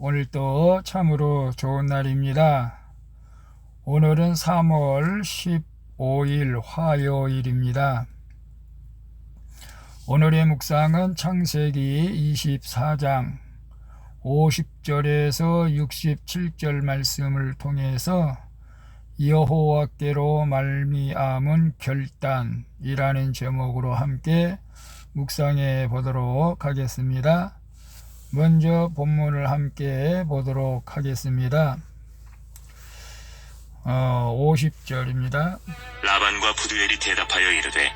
오늘도 참으로 좋은 날입니다. 오늘은 3월 15일 화요일입니다. 오늘의 묵상은 창세기 24장 50절에서 67절 말씀을 통해서 여호와께로 말미암은 결단이라는 제목으로 함께 묵상해 보도록 하겠습니다. 먼저 본문을 함께 보도록 하겠습니다. 어, 50절입니다. 라반과 부두엘이 대답하여 이르되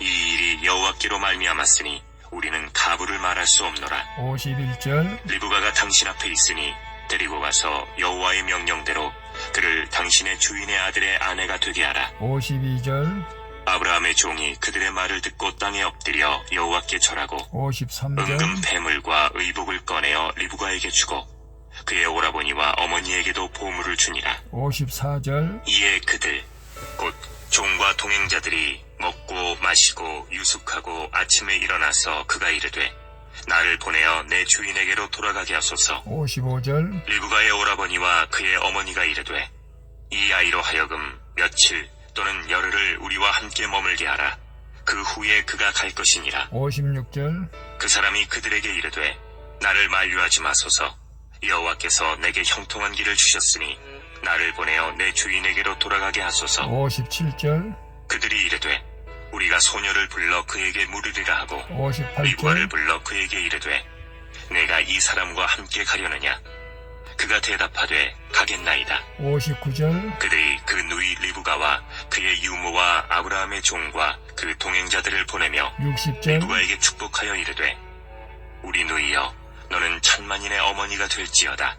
이 일이 여호와께로 말미암았으니 우리는 가부를 말할 수 없노라 51절, 리브가가 당신 앞에 있으니 데리고 가서 여호와의 명령대로 그를 당신의 주인의 아들의 아내가 되게 하라 52절, 아브라함의 종이 그들의 말을 듣고 땅에 엎드려 여호와께 절하고 53절, 은금 폐물과 의복을 꺼내어 리브가에게 주고 그의 오라버니와 어머니에게도 보물을 주니라. 54절, 이에 그들 곧 종과 동행자들이 먹고 마시고 유숙하고 아침에 일어나서 그가 이르되 나를 보내어 내 주인에게로 돌아가게 하소서. 55절, 리브가의 오라버니와 그의 어머니가 이르되 이 아이로 하여금 며칠 또는 열흘을 우리와 함께 머물게 하라. 그 후에 그가 갈 것이니라. 56절, 그 사람이 그들에게 이르되 나를 만류하지 마소서. 여호와께서 내게 형통한 길을 주셨으니 나를 보내어 내 주인에게로 돌아가게 하소서. 57절, 그들이 이르되 우리가 소녀를 불러 그에게 물으리라 하고 리브가를 58절, 불러 그에게 이르되 내가 이 사람과 함께 가려느냐 그가 대답하되 가겠나이다. 59절, 그들이 그 누이 리브가와 그의 유모와 아브라함의 종과 그 동행자들을 보내며 60절, 리브가에게 축복하여 이르되 우리 누이여 너는 천만인의 어머니가 될지어다.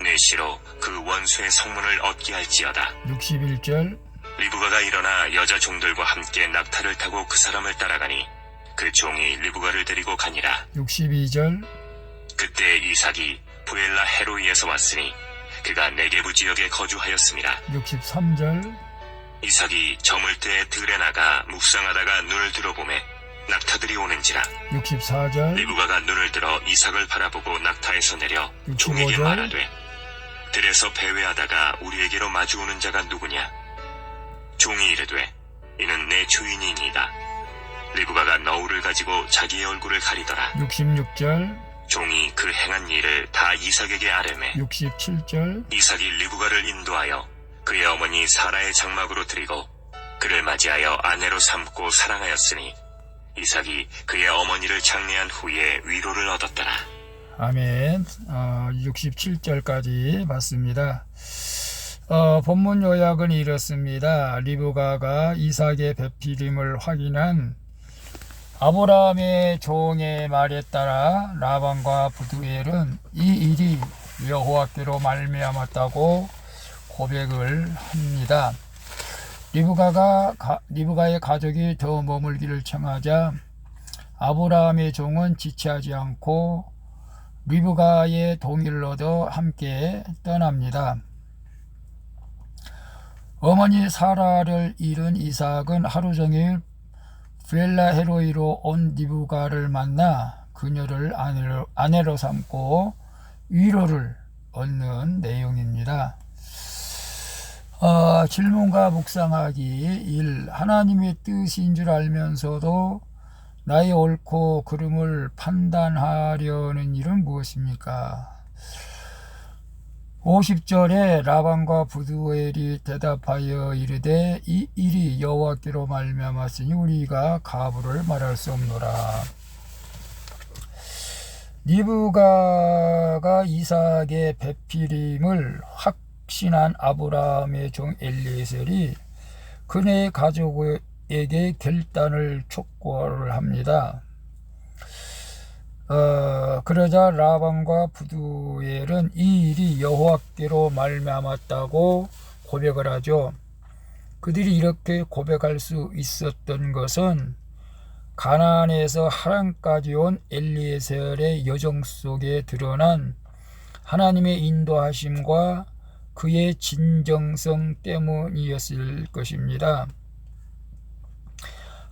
내 시로 그 원수의 성문을 얻게 할지어다. 61절, 리브가가 일어나 여자 종들과 함께 낙타를 타고 그 사람을 따라가니 그 종이 리브가를 데리고 가니라. 62절, 그때 이삭이 부엘라 헤로이에서 왔으니 그가 네게부 지역에 거주하였습니다. 63절, 이삭이 저물 때 들에 나가 묵상하다가 눈을 들어보매 낙타들이 오는지라. 64절, 리브가가 눈을 들어 이삭을 바라보고 낙타에서 내려 65 종에게 절. 말하되 들에서 배회하다가 우리에게로 마주오는 자가 누구냐? 종이 이르되 이는 내 주인이니이다. 리브가가 너울을 가지고 자기의 얼굴을 가리더라. 66절, 종이 그 행한 일을 다 이삭에게 아뢰매 67절, 이삭이 리브가를 인도하여 그의 어머니 사라의 장막으로 드리고 그를 맞이하여 아내로 삼고 사랑하였으니 이삭이 그의 어머니를 장례한 후에 위로를 얻었더라. 아멘. 어, 67절까지 봤습니다. 어, 본문 요약은 이렇습니다. 리브가가 이삭의 배필임을 확인한 아브라함의 종의 말에 따라 라반과 부두엘은 이 일이 여호와께로 말미암았다고 고백을 합니다. 리브가가 가- 리브가의 가족이 더 머물기를 청하자 아브라함의 종은 지체하지 않고 리브가의 동의를 얻어 함께 떠납니다. 어머니 사라를 잃은 이삭은 하루 종일 벨라 헤로이로 온 리브가를 만나 그녀를 아내로, 아내로 삼고 위로를 얻는 내용입니다. 어, 질문과 묵상하기 1. 하나님의 뜻인 줄 알면서도 나의 옳고 그름을 판단하려는 일은 무엇입니까? 50절에 라반과 부두엘이 대답하여 이르되 이 일이 여호와께로 말미암았으니 우리가 가부를 말할 수 없노라. 리브가가 이삭의 배필임을 확신한 아브라함의 종 엘리에셀이 그녀의 가족에게 결단을 촉구를 합니다. 어, 그러자 라반과 부두엘은 이 일이 여호와께로 말미암았다고 고백을 하죠. 그들이 이렇게 고백할 수 있었던 것은 가나안에서 하란까지 온 엘리에셀의 여정 속에 드러난 하나님의 인도하심과 그의 진정성 때문이었을 것입니다.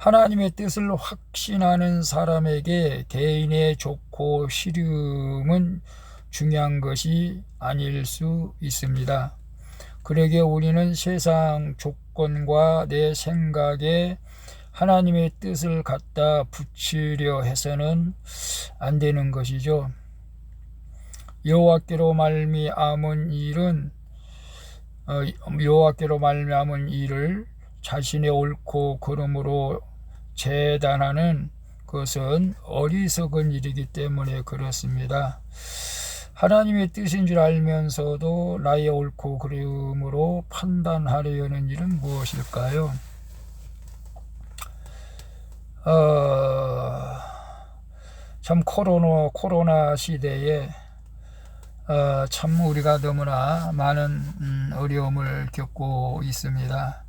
하나님의 뜻을 확신하는 사람에게 개인의 좋고 싫음은 중요한 것이 아닐 수 있습니다. 그러기에 우리는 세상 조건과 내 생각에 하나님의 뜻을 갖다 붙이려 해서는 안 되는 것이죠. 여호와께로 말미암은 일은 어, 여호와께로 말미암은 일을 자신의 옳고 그름으로 재단하는 것은 어리석은 일이기 때문에 그렇습니다. 하나님의 뜻인 줄 알면서도 나의 옳고 그름으로 판단하려는 일은 무엇일까요? 어, 참 코로나 코로나 시대에 어, 참 우리가 너무나 많은 음, 어려움을 겪고 있습니다.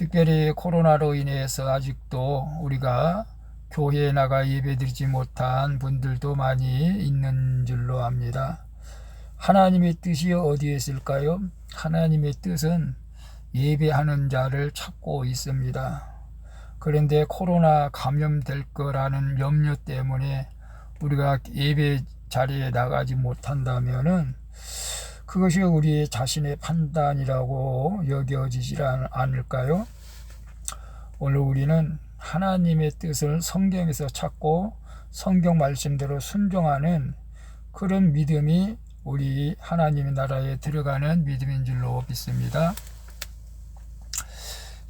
특별히 코로나로 인해서 아직도 우리가 교회에 나가 예배드리지 못한 분들도 많이 있는 줄로 압니다. 하나님의 뜻이 어디에 있을까요? 하나님의 뜻은 예배하는 자를 찾고 있습니다. 그런데 코로나 감염될 거라는 염려 때문에 우리가 예배 자리에 나가지 못한다면은 그것이 우리 자신의 판단이라고 여겨지지 않을까요? 오늘 우리는 하나님의 뜻을 성경에서 찾고 성경 말씀대로 순종하는 그런 믿음이 우리 하나님의 나라에 들어가는 믿음인 줄로 믿습니다.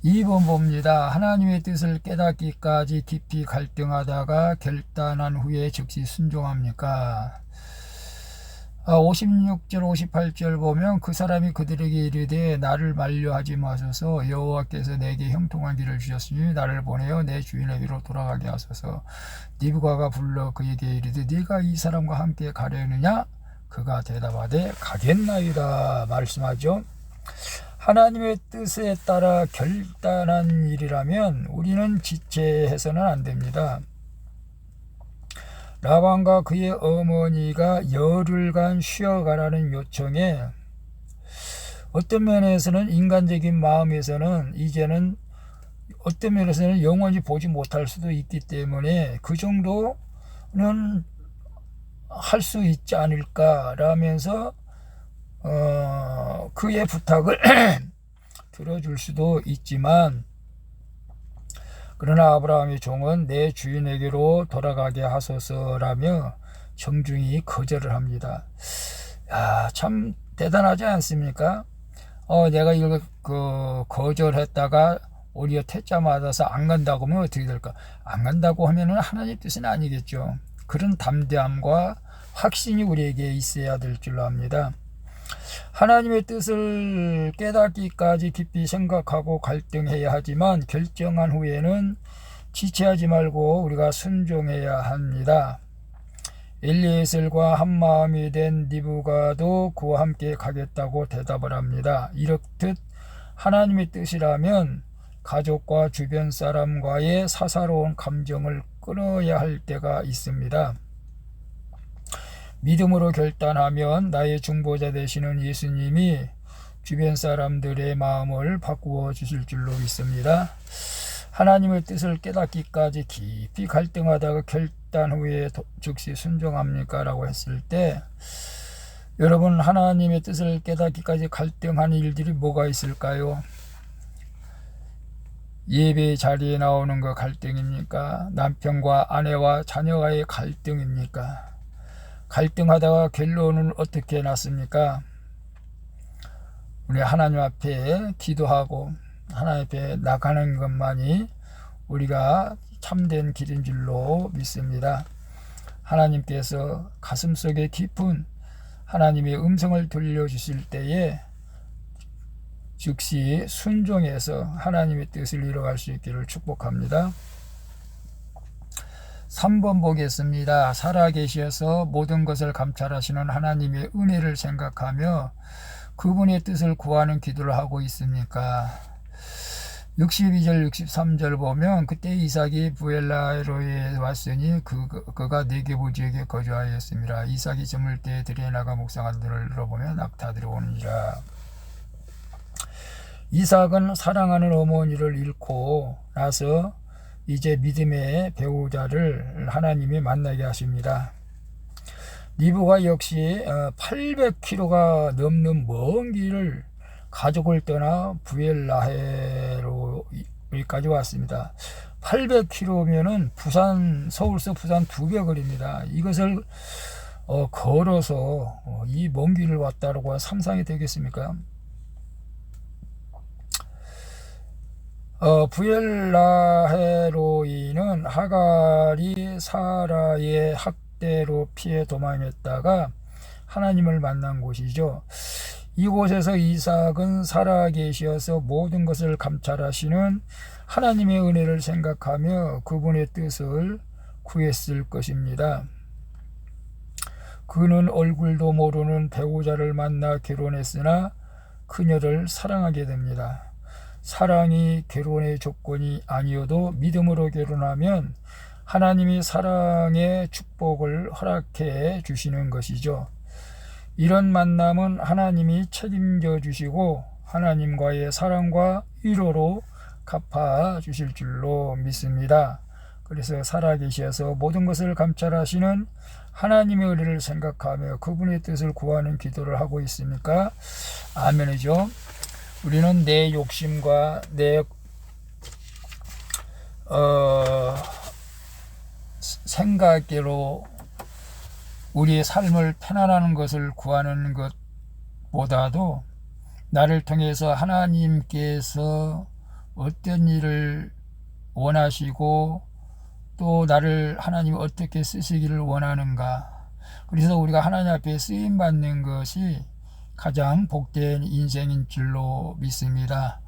2번 봅니다. 하나님의 뜻을 깨닫기까지 깊이 갈등하다가 결단한 후에 즉시 순종합니까? 56절 58절 보면 그 사람이 그들에게 이르되 나를 만류하지 마소서. 여호와께서 내게 형통한 길을 주셨으니 나를 보내어 내 주인에게로 돌아가게 하소서. 니브가가 불러 그에게 이르되 네가 이 사람과 함께 가려느냐? 그가 대답하되 가겠나이다. 말씀하죠. 하나님의 뜻에 따라 결단한 일이라면 우리는 지체해서는 안 됩니다. 라반과 그의 어머니가 열흘간 쉬어가라는 요청에 어떤 면에서는 인간적인 마음에서는 이제는 어떤 면에서는 영원히 보지 못할 수도 있기 때문에 그 정도는 할 수 있지 않을까라면서 어, 그의 부탁을 들어줄 수도 있지만 그러나 아브라함의 종은 내 주인에게로 돌아가게 하소서라며 정중히 거절을 합니다. 야, 참 대단하지 않습니까? 어, 내가 이걸 그 거절했다가 오히려 퇴짜 맞아서 안 간다고 하면 어떻게 될까? 안 간다고 하면은 하나님 뜻은 아니겠죠. 그런 담대함과 확신이 우리에게 있어야 될 줄로 압니다. 하나님의 뜻을 깨닫기까지 깊이 생각하고 갈등해야 하지만 결정한 후에는 지체하지 말고 우리가 순종해야 합니다. 엘리에셀과 한마음이 된 니부가도 그와 함께 가겠다고 대답을 합니다. 이렇듯 하나님의 뜻이라면 가족과 주변 사람과의 사사로운 감정을 끊어야 할 때가 있습니다. 믿음으로 결단하면 나의 중보자 되시는 예수님이 주변 사람들의 마음을 바꾸어 주실 줄로 믿습니다. 하나님의 뜻을 깨닫기까지 깊이 갈등하다가 결단 후에 즉시 순종합니까? 라고 했을 때 여러분 하나님의 뜻을 깨닫기까지 갈등하는 일들이 뭐가 있을까요? 예배 자리에 나오는 거 갈등입니까? 남편과 아내와 자녀와의 갈등입니까? 갈등하다가 결론은 어떻게 났습니까? 우리 하나님 앞에 기도하고 하나님 앞에 나가는 것만이 우리가 참된 길인 줄로 믿습니다. 하나님께서 가슴속에 깊은 하나님의 음성을 들려주실 때에 즉시 순종해서 하나님의 뜻을 이뤄갈 수 있기를 축복합니다. 3번 보겠습니다. 살아계셔서 모든 것을 감찰하시는 하나님의 은혜를 생각하며 그분의 뜻을 구하는 기도를 하고 있습니까? 62절 63절 보면 그때 이삭이 부엘라로에 왔으니 그, 그가 네게부 지역에 거주하였습니다. 이삭이 저물 때 들에 나가 묵상한 들을 들어보면 낙타들이 오느니라. 이삭은 사랑하는 어머니를 잃고 나서 이제 믿음의 배우자를 하나님이 만나게 하십니다. 리브가 역시 800km가 넘는 먼 길을 가족을 떠나 부엘라헤로 여기까지 왔습니다. 800km면은 부산 서울서 부산 두 배 거리입니다. 이것을 어, 걸어서 어, 이먼 길을 왔다라고 상상이 되겠습니까? 어, 부엘라헤로이는 하갈이 사라의 학대로 피해 도망했다가 하나님을 만난 곳이죠. 이곳에서 이삭은 살아계시어서 모든 것을 감찰하시는 하나님의 은혜를 생각하며 그분의 뜻을 구했을 것입니다. 그는 얼굴도 모르는 배우자를 만나 결혼했으나 그녀를 사랑하게 됩니다. 사랑이 결혼의 조건이 아니어도 믿음으로 결혼하면 하나님이 사랑의 축복을 허락해 주시는 것이죠. 이런 만남은 하나님이 책임져 주시고 하나님과의 사랑과 위로로 갚아 주실 줄로 믿습니다. 그래서 살아계셔서 모든 것을 감찰하시는 하나님의 은혜를 생각하며 그분의 뜻을 구하는 기도를 하고 있습니까? 아멘이죠. 우리는 내 욕심과 내 어, 생각대로 우리의 삶을 편안하는 것을 구하는 것보다도 나를 통해서 하나님께서 어떤 일을 원하시고 또 나를 하나님 어떻게 쓰시기를 원하는가. 그래서 우리가 하나님 앞에 쓰임 받는 것이 가장 복된 인생인 줄로 믿습니다.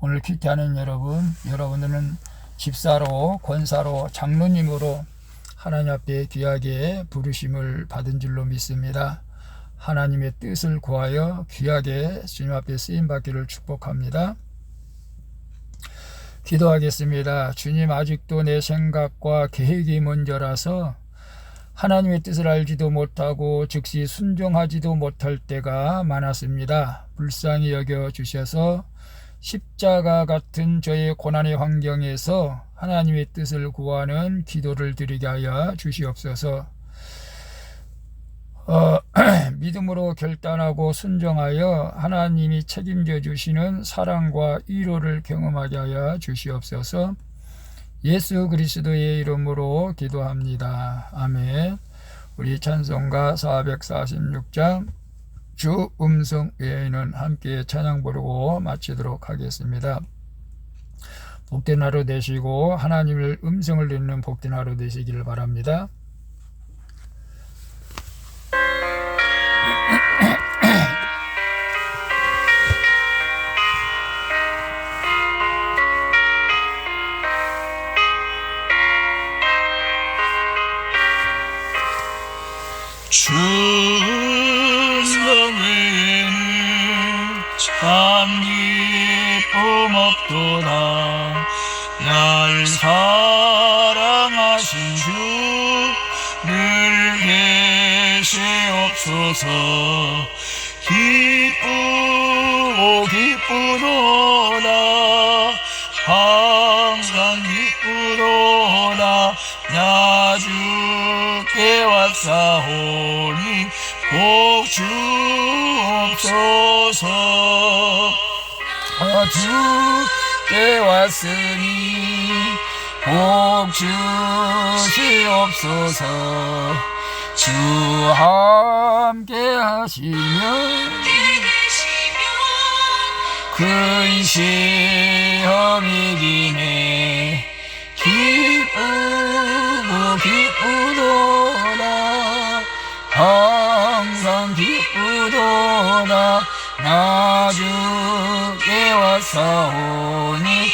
오늘 큐티하는 여러분, 여러분들은 집사로, 권사로, 장로님으로 하나님 앞에 귀하게 부르심을 받은 줄로 믿습니다. 하나님의 뜻을 구하여 귀하게 주님 앞에 쓰임 받기를 축복합니다. 기도하겠습니다. 주님 아직도 내 생각과 계획이 먼저라서 하나님의 뜻을 알지도 못하고 즉시 순종하지도 못할 때가 많았습니다. 불쌍히 여겨 주셔서 십자가 같은 저의 고난의 환경에서 하나님의 뜻을 구하는 기도를 드리게 하여 주시옵소서. 어, 믿음으로 결단하고 순종하여 하나님이 책임져 주시는 사랑과 위로를 경험하게 하여 주시옵소서. 예수 그리스도의 이름으로 기도합니다. 아멘. 우리 찬송가 446장 주 음성 외에는 함께 찬양 부르고 마치도록 하겠습니다. 복된 하루 되시고 하나님을 음성을 듣는 복된 하루 되시기를 바랍니다. 기쁘고 기쁘도다 항상 기쁘도다 나 주께 왔사오니 복 주옵소서. 아, 주께 왔으니 복 주시옵소서. 주 함께 하시면 큰 시험이 기네. 기쁘고 기쁘도다 항상 기쁘도다 나 주께 왔사오니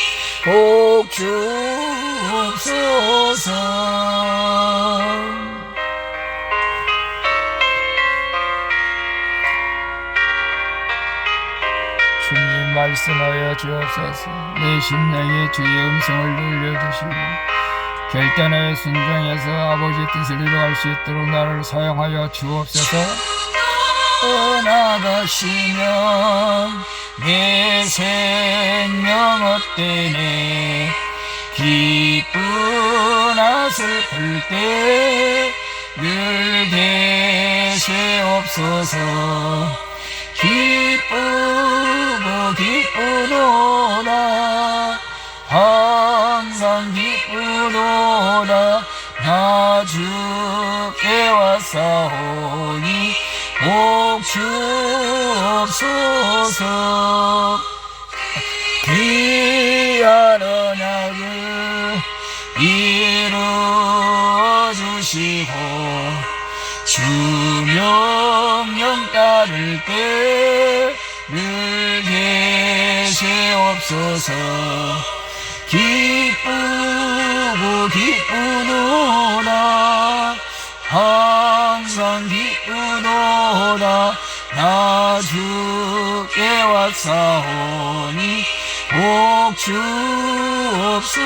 복주 말씀하여 주옵소서. 내 심령에 주의 음성을 들려주시고 결단하여 순종해서 아버지 뜻을 이루어갈 수 있도록 나를 사용하여 주옵소서. 떠나가시면 내 생명 헛되네 기쁘나 슬플 때늘 계시옵소서 기쁘고 기쁘도다 항상 기쁘도다 나 주께 왔사오니 복 주옵소서. 귀한 언약을 이루어 주시고 주 명령 따를 때 계시옵소서 기쁘고 기쁘도다 항상 기쁘도다 나 주께 왔사오니 복 주옵소서